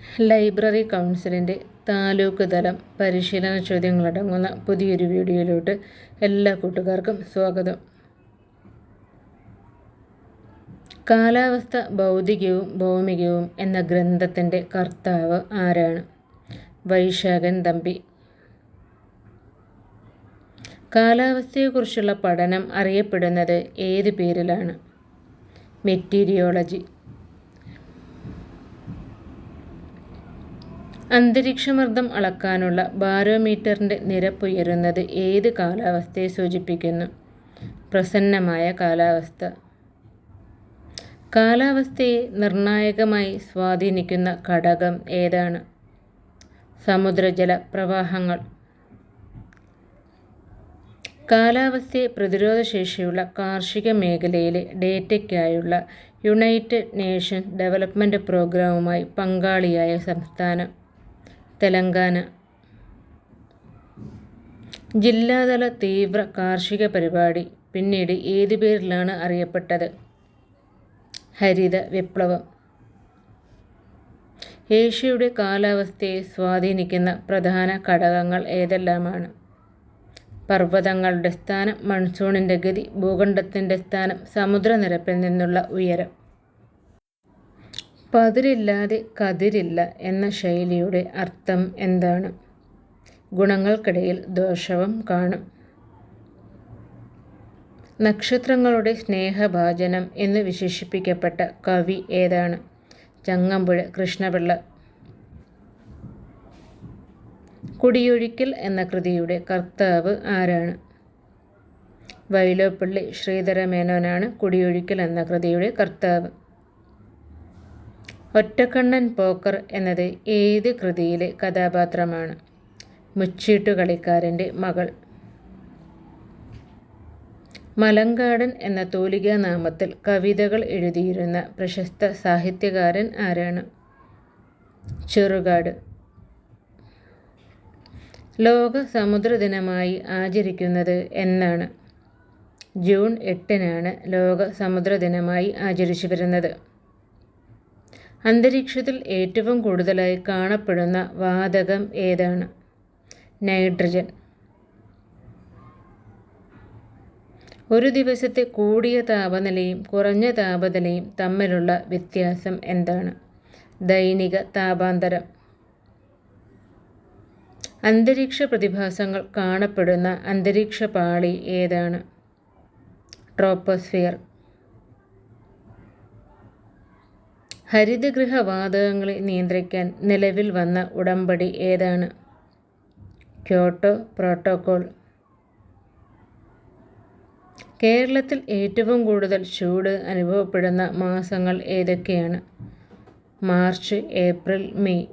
Library കൗൺസിലിന്റെ താലൂക്ക് തലം പരിശീലന ചോദ്യങ്ങളടങ്ങുന്ന പുതിയൊരു വീഡിയോയിലോട്ട് എല്ലാ കൂട്ടുകാർക്കും സ്വാഗതം. കാലാവസ്ഥ ഭൗതികവും ഭൗമികവും എന്ന ഗ്രന്ഥത്തിന്റെ കർത്താവ് ആരാണ്? വൈശാഖൻ തമ്പി. കാലാവസ്ഥയെക്കുറിച്ചുള്ള പഠനം അറിയപ്പെടുന്നത് ഏത് പേരിലാണ്? മെറ്റീരിയോളജി. അന്തരീക്ഷമർദ്ദം അളക്കാനുള്ള ബാരോമീറ്ററിന്റെ നിരപ്പുയരുന്നത് ഏത് കാലാവസ്ഥയെ സൂചിപ്പിക്കുന്നു? പ്രസന്നമായ കാലാവസ്ഥ. കാലാവസ്ഥയെ നിർണായകമായി സ്വാധീനിക്കുന്ന ഘടകം ഏതാണ്? സമുദ്രജല പ്രവാഹങ്ങൾ കാലാവസ്ഥയെ പ്രതിരോധശേഷിയുള്ള കാർഷിക മേഖലയിലെ ഡേറ്റയ്ക്കായുള്ള യുണൈറ്റഡ് നേഷൻസ് ഡെവലപ്മെന്റ് പ്രോഗ്രാമുമായി പങ്കാളിയായ സംസ്ഥാനം. തെലങ്കാന. ജില്ലാതല തീവ്ര കാർഷിക പരിപാടി പിന്നീട് ഏതു പേരിലാണ് അറിയപ്പെട്ടത്? ഹരിത വിപ്ലവം. ഏഷ്യയുടെ കാലാവസ്ഥയെ സ്വാധീനിക്കുന്ന പ്രധാന ഘടകങ്ങൾ ഏതെല്ലാമാണ്? പർവതങ്ങളുടെ സ്ഥാനം മൺസൂണിന്റെ ഗതി ഭൂഖണ്ഡത്തിന്റെ സ്ഥാനം സമുദ്രനിരപ്പിൽ നിന്നുള്ള ഉയരം. പതിരില്ലാതെ കതിരില്ല എന്ന ശൈലിയുടെ അർത്ഥം എന്താണ്? ഗുണങ്ങൾക്കിടയിൽ ദോഷവും കാണും. നക്ഷത്രങ്ങളുടെ സ്നേഹഭാജനം എന്ന് വിശേഷിപ്പിക്കപ്പെട്ട കവി ഏതാണ്? ചങ്ങമ്പുഴ കൃഷ്ണപിള്ള. കുടിയൊഴിക്കൽ എന്ന കൃതിയുടെ കർത്താവ് ആരാണ്? വൈലോപ്പള്ളി ശ്രീധരമേനോനാണ് കുടിയൊഴിക്കൽ എന്ന കൃതിയുടെ കർത്താവ്. ഒറ്റക്കണ്ണൻ പോക്കർ എന്നത് ഏത് കൃതിയിലെ കഥാപാത്രമാണ്? മുച്ചീട്ടു കളിക്കാരന്റെ മകൾ. മലങ്കാടൻ എന്ന തൂലികാനാമത്തിൽ കവിതകൾ എഴുതിയിരുന്ന പ്രശസ്ത സാഹിത്യകാരൻ ആരാണ്? ചെറുകാട്. ലോക സമുദ്ര ദിനമായി ആചരിക്കുന്നത് എന്നാണ്. ജൂൺ എട്ടിനാണ് ലോക സമുദ്ര ദിനമായി ആചരിച്ചു വരുന്നത്. അന്തരീക്ഷത്തിൽ ഏറ്റവും കൂടുതലായി കാണപ്പെടുന്ന വാതകം ഏതാണ്? നൈട്രജൻ. ഒരു ദിവസത്തെ കൂടിയ താപനിലയും കുറഞ്ഞ താപനിലയും തമ്മിലുള്ള വ്യത്യാസം എന്താണ്? ദൈനിക താപാന്തരം. അന്തരീക്ഷ പ്രതിഭാസങ്ങൾ കാണപ്പെടുന്ന അന്തരീക്ഷ പാളി ഏതാണ്? ട്രോപ്പോസ്ഫിയർ. ഹരിതഗൃഹവാതകങ്ങളെ നിയന്ത്രിക്കാൻ നിലവിൽ വന്ന ഉടമ്പടി ഏതാണ്? Kyoto protocol. കേരളത്തിൽ ഏറ്റവും കൂടുതൽ ചൂട് അനുഭവപ്പെടുന്ന മാസങ്ങൾ ഏതൊക്കെയാണ്? March April May.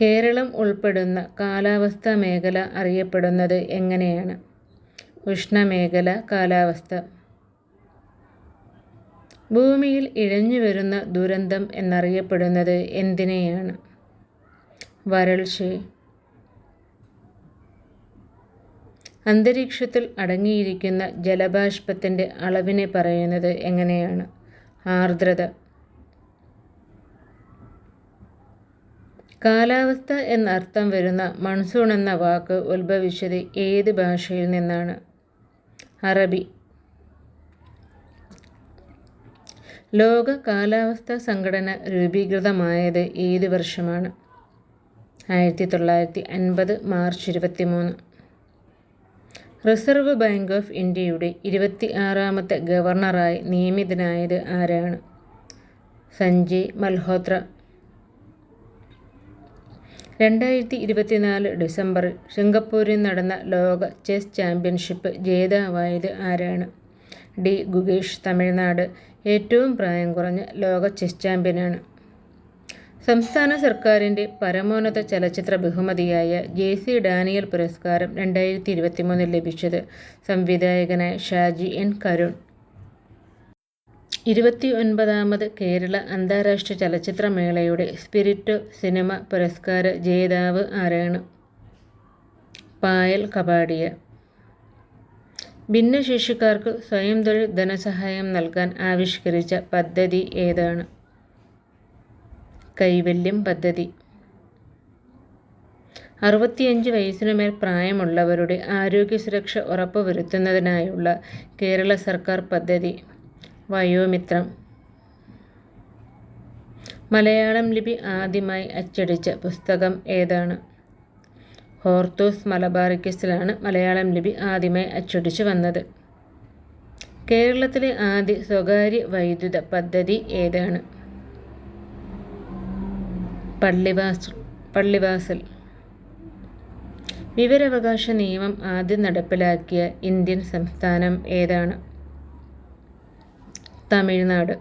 കേരളം ഉൾപ്പെടുന്ന കാലാവസ്ഥാ മേഖല അറിയപ്പെടുന്നത് എങ്ങനെയാണ്? ഉഷ്ണമേഖല കാലാവസ്ഥ. ഭൂമിയിൽ ഇഴഞ്ഞു വരുന്ന ദുരന്തം എന്നറിയപ്പെടുന്നത് എന്തിനെയാണ്? വരൾച്ച. അന്തരീക്ഷത്തിൽ അടങ്ങിയിരിക്കുന്ന ജലബാഷ്പത്തിന്റെ അളവിനെ പറയുന്നത് എങ്ങനെയാണ്? ആർദ്രത. കാലാവസ്ഥ എന്നർത്ഥം വരുന്ന മൺസൂൺ എന്ന വാക്ക് ഉത്ഭവിച്ചത് ഏത് ഭാഷയിൽ നിന്നാണ്? അറബി. ലോക കാലാവസ്ഥാ സംഘടന രൂപീകൃതമായത് ഏത് വർഷമാണ്? ആയിരത്തി തൊള്ളായിരത്തി അൻപത് മാർച്ച് ഇരുപത്തി മൂന്ന് റിസർവ് ബാങ്ക് ഓഫ് ഇന്ത്യയുടെ ഇരുപത്തി ആറാമത്തെ ഗവർണറായി നിയമിതനായത് ആരാണ്? സഞ്ജയ് മൽഹോത്ര. രണ്ടായിരത്തി ഇരുപത്തിനാല് ഡിസംബറിൽ സിംഗപ്പൂരിൽ നടന്ന ലോക ചെസ് ചാമ്പ്യൻഷിപ്പ് ജേതാവായത് ആരാണ്? ഡി ഗുഗേഷ് തമിഴ്നാട്. ഏറ്റവും പ്രായം കുറഞ്ഞ ലോക ചെസ് ചാമ്പ്യനാണ്. സംസ്ഥാന സർക്കാരിന്റെ പരമോന്നത ചലച്ചിത്ര ബഹുമതിയായ ജെ സി ഡാനിയൽ പുരസ്കാരം രണ്ടായിരത്തി ഇരുപത്തിമൂന്നിൽ ലഭിച്ചത് സംവിധായകനായ ഷാജി എൻ കരുൺ. ഇരുപത്തി ഒൻപതാമത് കേരള അന്താരാഷ്ട്ര ചലച്ചിത്രമേളയുടെ സ്പിരിറ്റ് സിനിമ പുരസ്കാര ജേതാവ് ആരാണ്? പായൽ കപാടിയ ഭിന്നശേഷിക്കാർക്ക് സ്വയം തൊഴിൽ ധനസഹായം നൽകാൻ ആവിഷ്കരിച്ച പദ്ധതി ഏതാണ്? കൈവല്യം പദ്ധതി. അറുപത്തിയഞ്ച് വയസ്സിനുമേൽ പ്രായമുള്ളവരുടെ ആരോഗ്യ സുരക്ഷ ഉറപ്പുവരുത്തുന്നതിനായുള്ള കേരള സർക്കാർ പദ്ധതി. വയോമിത്രം. മലയാളം ലിപി ആദ്യമായി അച്ചടിച്ച പുസ്തകം ഏതാണ്? ഹോർത്തൂസ് മലബാറിക്കസിലാണ് മലയാളം ലിപി ആദ്യമായി അച്ചടിച്ചു വന്നത്. കേരളത്തിലെ ആദ്യ സ്വകാര്യ വൈദ്യുത പദ്ധതി ഏതാണ്? പള്ളിവാസ് പള്ളിവാസൽ. വിവരാവകാശ നിയമം ആദ്യം നടപ്പിലാക്കിയ ഇന്ത്യൻ സംസ്ഥാനം ഏതാണ്? തമിഴ്നാട്.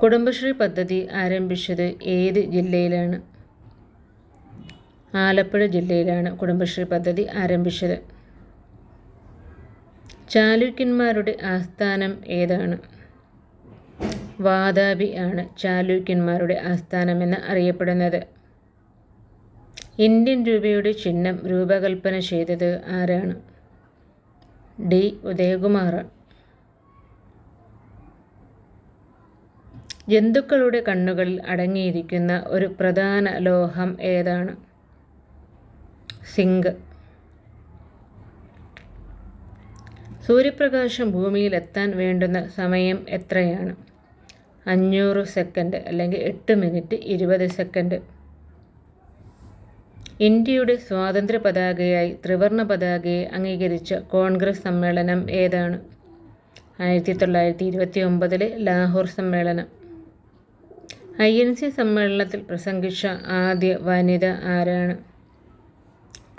കുടുംബശ്രീ പദ്ധതി ആരംഭിച്ചത് ഏത് ജില്ലയിലാണ്? ആലപ്പുഴ ജില്ലയിലാണ് കുടുംബശ്രീ പദ്ധതി ആരംഭിച്ചത്. ചാലൂക്യന്മാരുടെ ആസ്ഥാനം ഏതാണ്? വാദാബി ആണ് ചാലൂക്യന്മാരുടെ ആസ്ഥാനമെന്ന് അറിയപ്പെടുന്നത്. ഇന്ത്യൻ രൂപയുടെ ചിഹ്നം രൂപകൽപ്പന ചെയ്തത് ആരാണ്? ഡി. ഉദയകുമാർ. ജന്തുക്കളുടെ കണ്ണുകളിൽ അടങ്ങിയിരിക്കുന്ന ഒരു പ്രധാന ലോഹം ഏതാണ്? സിങ്ക് സൂര്യപ്രകാശം ഭൂമിയിൽ എത്താൻ വേണ്ടുന്ന സമയം എത്രയാണ്? അഞ്ഞൂറ് സെക്കൻഡ് അല്ലെങ്കിൽ എട്ട് മിനിറ്റ് ഇരുപത് സെക്കൻഡ്. ഇന്ത്യയുടെ സ്വാതന്ത്ര്യ പതാകയായി ത്രിവർണ പതാകയെ അംഗീകരിച്ച കോൺഗ്രസ് സമ്മേളനം ഏതാണ്? ആയിരത്തി തൊള്ളായിരത്തി ഇരുപത്തി ഒമ്പതിലെ ലാഹോർ സമ്മേളനം. ഐ എൻ സി സമ്മേളനത്തിൽ പ്രസംഗിച്ച ആദ്യ വനിത ആരാണ്?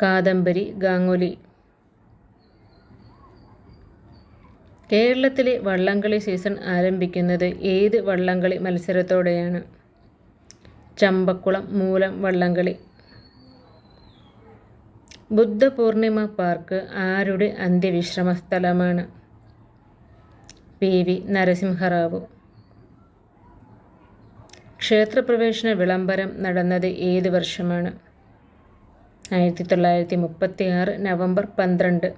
കാദംബരി ഗാംഗുലി. കേരളത്തിലെ വള്ളംകളി സീസൺ ആരംഭിക്കുന്നത് ഏത് വള്ളംകളി മത്സരത്തോടെയാണ്? ചമ്പക്കുളം മൂലം വള്ളംകളി. ബുദ്ധപൂർണിമ പാർക്ക് ആരുടെ അന്ത്യവിശ്രമ സ്ഥലമാണ് പി. വി. നരസിംഹറാവു. ക്ഷേത്രപ്രവേശന വിളംബരം നടന്നത് ഏത് വർഷമാണ്? ആയിരത്തി തൊള്ളായിരത്തി മുപ്പത്തി ആറ് നവംബർ പന്ത്രണ്ട്.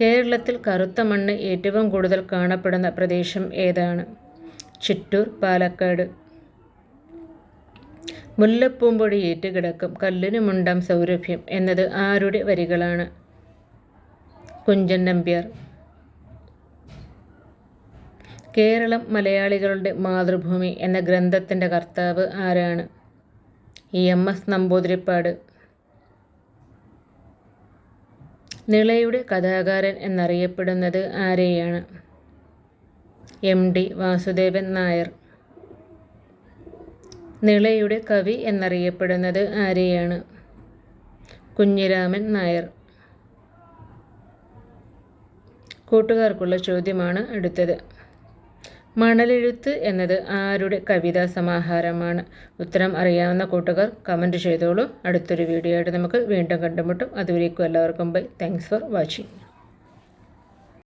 കേരളത്തിൽ കറുത്ത മണ്ണ് ഏറ്റവും കൂടുതൽ കാണപ്പെടുന്ന പ്രദേശം ഏതാണ്? ചിറ്റൂർ പാലക്കാട്. മുല്ലപ്പൂമ്പൊടി ഏറ്റുകിടക്കും കല്ലിനുമുണ്ടാം സൗരഭ്യം എന്നത് ആരുടെ വരികളാണ്? കുഞ്ചൻ നമ്പ്യാർ. കേരളം മലയാളികളുടെ മാതൃഭൂമി എന്ന ഗ്രന്ഥത്തിന്റെ കർത്താവ് ആരാണ്? E M S Namboothiripad. നിളയുടെ കഥാകാരൻ എന്നറിയപ്പെടുന്നത് ആരെയാണ്? എം. ഡി. വാസുദേവൻ നായർ. നിളയുടെ കവി എന്നറിയപ്പെടുന്നത് ആരെയാണ്? കുഞ്ഞിരാമൻ നായർ. കൂട്ടുകാർക്കുള്ള ചോദ്യമാണ് അടുത്തത്. മണലെഴുത്ത് എന്നത് ആരുടെ കവിതാ സമാഹാരമാണ്? ഉത്തരം അറിയാവുന്ന കൂട്ടുകാർ കമന്റ് ചെയ്തോളൂ. അടുത്തൊരു വീഡിയോ ആയിട്ട് നമുക്ക് വീണ്ടും കണ്ടുമുട്ടും. അതുവരേക്കും എല്ലാവർക്കും ബൈ താങ്ക്സ് ഫോർ വാച്ചിങ്